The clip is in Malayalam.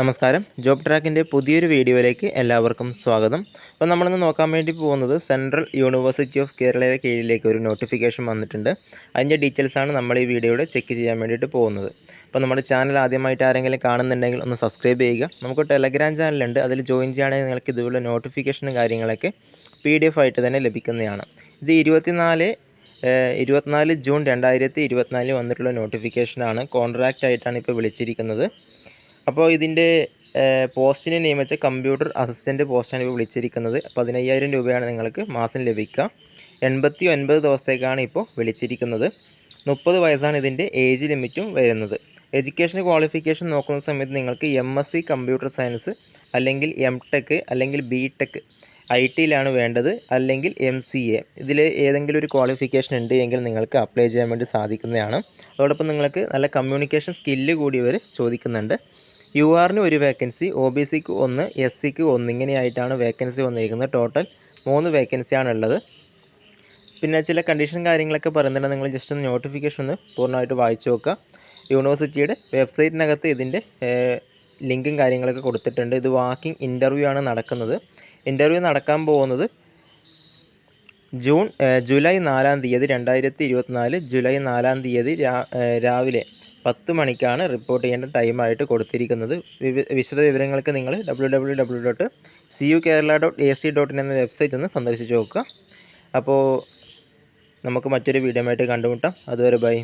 നമസ്കാരം. ജോബ് ട്രാക്കിന്റെ പുതിയൊരു വീഡിയോയിലേക്ക് എല്ലാവർക്കും സ്വാഗതം. അപ്പോൾ നമ്മളിന്ന് നോക്കാൻ വേണ്ടി പോകുന്നത് സെൻട്രൽ യൂണിവേഴ്സിറ്റി ഓഫ് കേരളയുടെ കീഴിലേക്ക് ഒരു നോട്ടിഫിക്കേഷൻ വന്നിട്ടുണ്ട്. അതിന്റെ ഡീറ്റെയിൽസാണ് നമ്മൾ ഈ വീഡിയോയുടെ ചെക്ക് ചെയ്യാൻ വേണ്ടിയിട്ട് പോകുന്നത്. അപ്പോൾ നമ്മുടെ ചാനൽ ആദ്യമായിട്ട് ആരെങ്കിലും കാണുന്നുണ്ടെങ്കിൽ ഒന്ന് സബ്സ്ക്രൈബ് ചെയ്യുക. നമുക്ക് ടെലഗ്രാം ചാനലുണ്ട്. അതിൽ ജോയിൻ ചെയ്യുകയാണെങ്കിൽ നിങ്ങൾക്ക് ഇതുപോലെ നോട്ടിഫിക്കേഷനും കാര്യങ്ങളൊക്കെ പി ഡി എഫ് ആയിട്ട് തന്നെ ലഭിക്കുന്നതാണ്. ഇത് ഇരുപത്തിനാല് ഇരുപത്തിനാല് ജൂൺ രണ്ടായിരത്തി ഇരുപത്തിനാലിൽ വന്നിട്ടുള്ള നോട്ടിഫിക്കേഷനാണ്. കോൺട്രാക്റ്റ് ആയിട്ടാണ് ഇപ്പോൾ വിളിച്ചിരിക്കുന്നത്. അപ്പോൾ ഇതിന്റെ പോസ്റ്റിനെ നിയമിച്ച കമ്പ്യൂട്ടർ അസിസ്റ്റന്റ് പോസ്റ്റാണ് ഇപ്പോൾ വിളിച്ചിരിക്കുന്നത്. പതിനയ്യായിരം രൂപയാണ് നിങ്ങൾക്ക് മാസം ലഭിക്കുക. എൺപത്തി ഒൻപത് ദിവസത്തേക്കാണ് ഇപ്പോൾ വിളിച്ചിരിക്കുന്നത്. മുപ്പത് വയസ്സാണ് ഇതിന്റെ ഏജ് ലിമിറ്റും വരുന്നത്. എഡ്യൂക്കേഷൻ ക്വാളിഫിക്കേഷൻ നോക്കുന്ന സമയത്ത് നിങ്ങൾക്ക് M S C computer science അല്ലെങ്കിൽ എം ടെക് അല്ലെങ്കിൽ ബി ടെക് ഐ ടിയിലാണ് വേണ്ടത് അല്ലെങ്കിൽ എം സി എ. ഇതിൽ ഏതെങ്കിലും ഒരു ക്വാളിഫിക്കേഷൻ ഉണ്ട് എങ്കിൽ നിങ്ങൾക്ക് അപ്ലൈ ചെയ്യാൻ വേണ്ടി സാധിക്കുന്നതാണ്. അതോടൊപ്പം നിങ്ങൾക്ക് നല്ല കമ്മ്യൂണിക്കേഷൻ സ്കില്ല് കൂടി ഇവർ ചോദിക്കുന്നുണ്ട്. യു ആറിന് ഒരു വേക്കൻസി ഒ ബി സിക്ക് ഒന്ന് എസ് സിക്ക് ഒന്ന് ഇങ്ങനെയായിട്ടാണ് വേക്കൻസി വന്നിരിക്കുന്നത്. ടോട്ടൽ മൂന്ന് വേക്കൻസിയാണ് ഉള്ളത് പിന്നെ ചില കണ്ടീഷൻ കാര്യങ്ങളൊക്കെ പറയുന്നുണ്ട്. നിങ്ങൾ ജസ്റ്റ് ഒന്ന് നോട്ടിഫിക്കേഷൻ ഒന്ന് പൂർണമായിട്ട് വായിച്ചു നോക്കുക. യൂണിവേഴ്സിറ്റിയുടെ വെബ്സൈറ്റിനകത്ത് ഇതിന്റെ ലിങ്കും കാര്യങ്ങളൊക്കെ കൊടുത്തിട്ടുണ്ട്. ഇത് വാക്കിംഗ് ഇന്റർവ്യൂ ആണ് നടക്കുന്നത്. ഇന്റർവ്യൂ നടക്കാൻ പോകുന്നത് ജൂൺ ജൂലൈ നാലാം തീയതി രണ്ടായിരത്തി ഇരുപത്തിനാല് ജൂലൈ നാലാം തീയതി രാവിലെ പത്ത് മണിക്കാണ് റിപ്പോർട്ട് ചെയ്യേണ്ട ടൈമായിട്ട് കൊടുത്തിരിക്കുന്നത്. വിശദ വിവരങ്ങൾക്ക് നിങ്ങൾ W W W dot C U Kerala dot A C dot in എന്ന വെബ്സൈറ്റ് ഒന്ന് സന്ദർശിച്ച് നോക്കുക. അപ്പോൾ നമുക്ക് മറ്റൊരു വീഡിയോ ആയിട്ട് കണ്ടുമുട്ടാം. അതുവരെ ബൈ